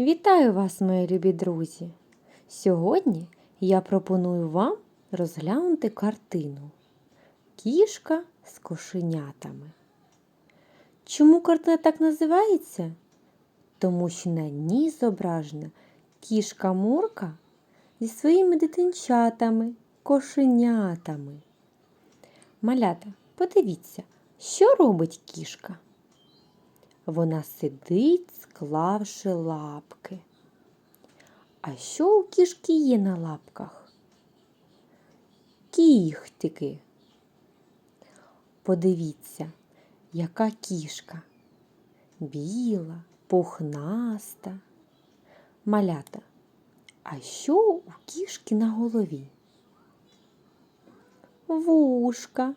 Вітаю вас, мої любі друзі! Сьогодні я пропоную вам розглянути картину Кішка з кошенятами. Чому картина так називається? Тому що на ній зображена кішка Мурка зі своїми дитинчатами, кошенятами. Малята, подивіться, що робить кішка? Вона сидить, склавши лапки. А що у кішки є на лапках? Кіхтики. Подивіться, яка кішка. Біла, пухнаста. Малята. А що у кішки на голові? Вушка.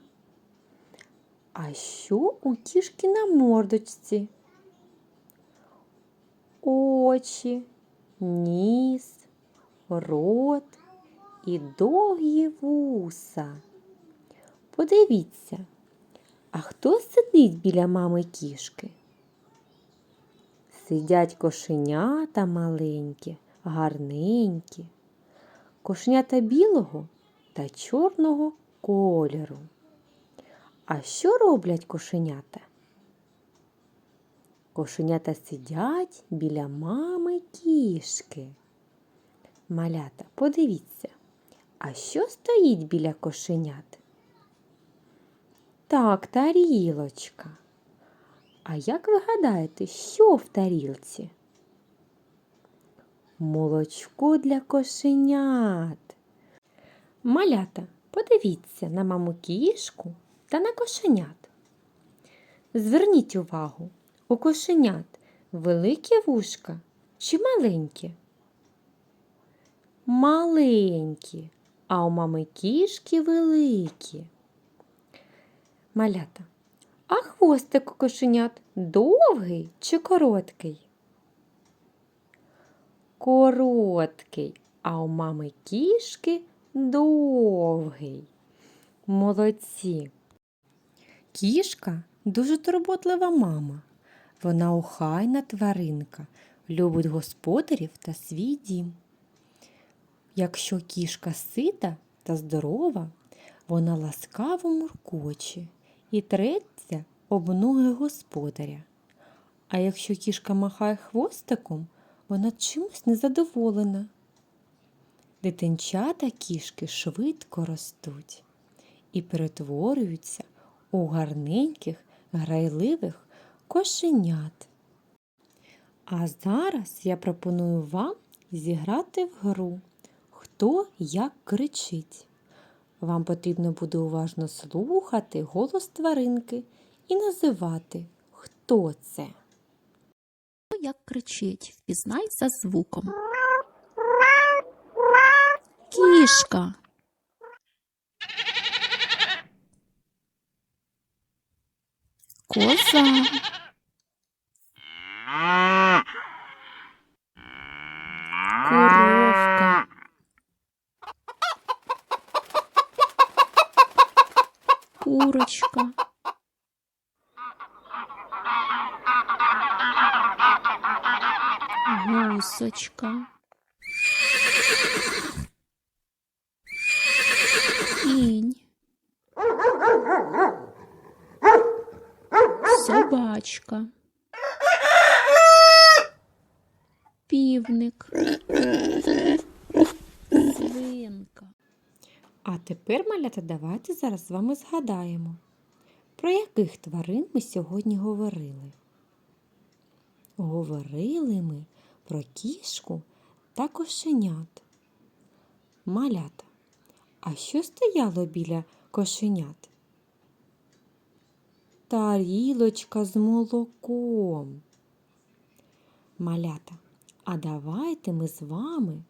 А що у кішки на мордочці? Очі, ніс, рот і довгі вуса. Подивіться, а хто сидить біля мами кішки? Сидять кошенята маленькі, гарненькі, кошенята білого та чорного кольору. А що роблять кошенята? Кошенята сидять біля мами кішки. Малята, подивіться, а що стоїть біля кошенят? Так, тарілочка. А як ви гадаєте, що в тарілці? Молочко для кошенят. Малята, подивіться на маму кішку та на кошенят. Зверніть увагу, у кошенят великі вушка чи маленькі? Маленькі, а у мами кішки великі. Малята, а хвостик у кошенят довгий чи короткий? Короткий, а у мами кішки довгий. Молодці. Кішка дуже турботлива мама. Вона охайна тваринка, любить господарів та свій дім. Якщо кішка сита та здорова, вона ласкаво муркоче і треться об ноги господаря. А якщо кішка махає хвостиком, вона чимось незадоволена. Дитинчата кішки швидко ростуть і перетворюються у гарненьких, грайливих кошенят. А зараз я пропоную вам зіграти в гру Хто як кричить. Вам потрібно буде уважно слухати голос тваринки і називати, хто це. Хто як кричить, впізнай за звуком. Кішка. Коза. Коровка. Курочка. Гусочка. Кінь. Собачка. Півник. Свинка. А тепер, малята, давайте зараз з вами згадаємо, про яких тварин ми сьогодні говорили. Говорили ми про кішку та кошенят. Малята. А що стояло біля кошенят? Тарілочка з молоком. Малята, а давайте ми з вами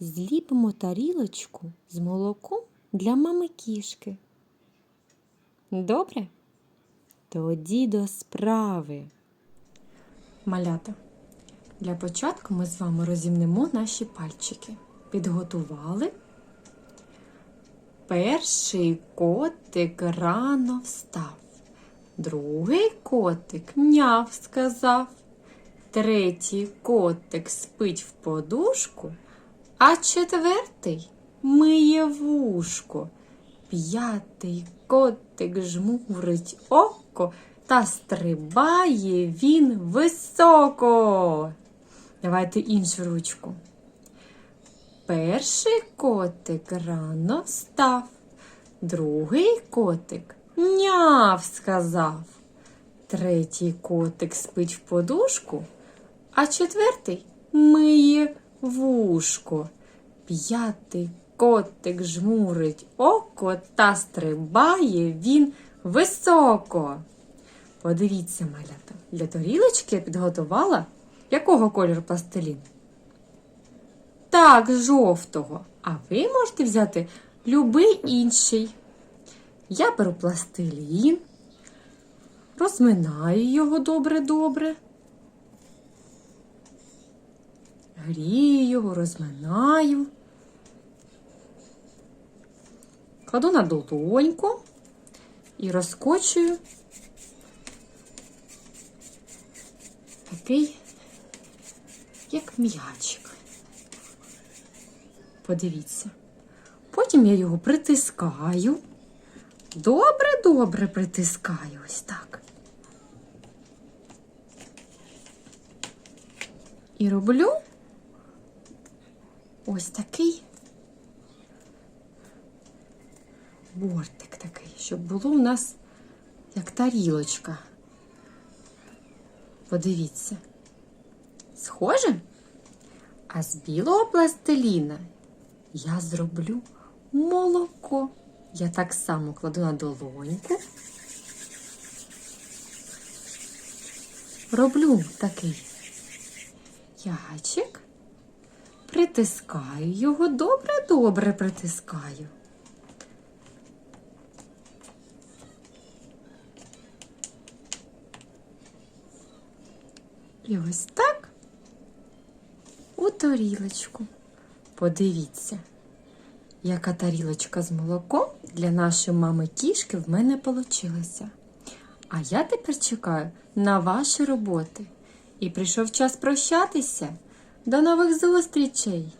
зліпимо тарілочку з молоком для мами кішки. Добре? Тоді до справи. Малята. Для початку ми з вами розімнемо наші пальчики. Підготували. Перший котик рано встав. Другий котик няв сказав. Третій котик спить в подушку, а четвертий миє вушко. П'ятий котик жмурить око та стрибає він високо. Давайте іншу ручку. Перший котик рано встав, другий котик няв сказав. Третій котик спить в подушку, а четвертий миє вушко. П'ятий котик жмурить око та стрибає він високо. Подивіться, малята, для тарілочки я підготувала якого кольору пластилін? Так, жовтого. А ви можете взяти любий інший. Я беру пластилін, розминаю його добре-добре. Грію його, розминаю. Кладу на долоньку і розкочую такий, як м'ячик. Подивіться. Потім я його притискаю. Добре-добре притискаю ось так. І роблю ось такий бортик такий, щоб було у нас як тарілочка. Подивіться. Схоже? А з білого пластиліна я зроблю молоко. Я так само кладу на долоньку. Роблю такий ячик, притискаю його, добре-добре притискаю. І ось так у тарілочку. Подивіться, яка тарілочка з молоком для нашої мами кішки в мене получилася. А я тепер чекаю на ваші роботи. І прийшов час прощатися. До нових зустрічей!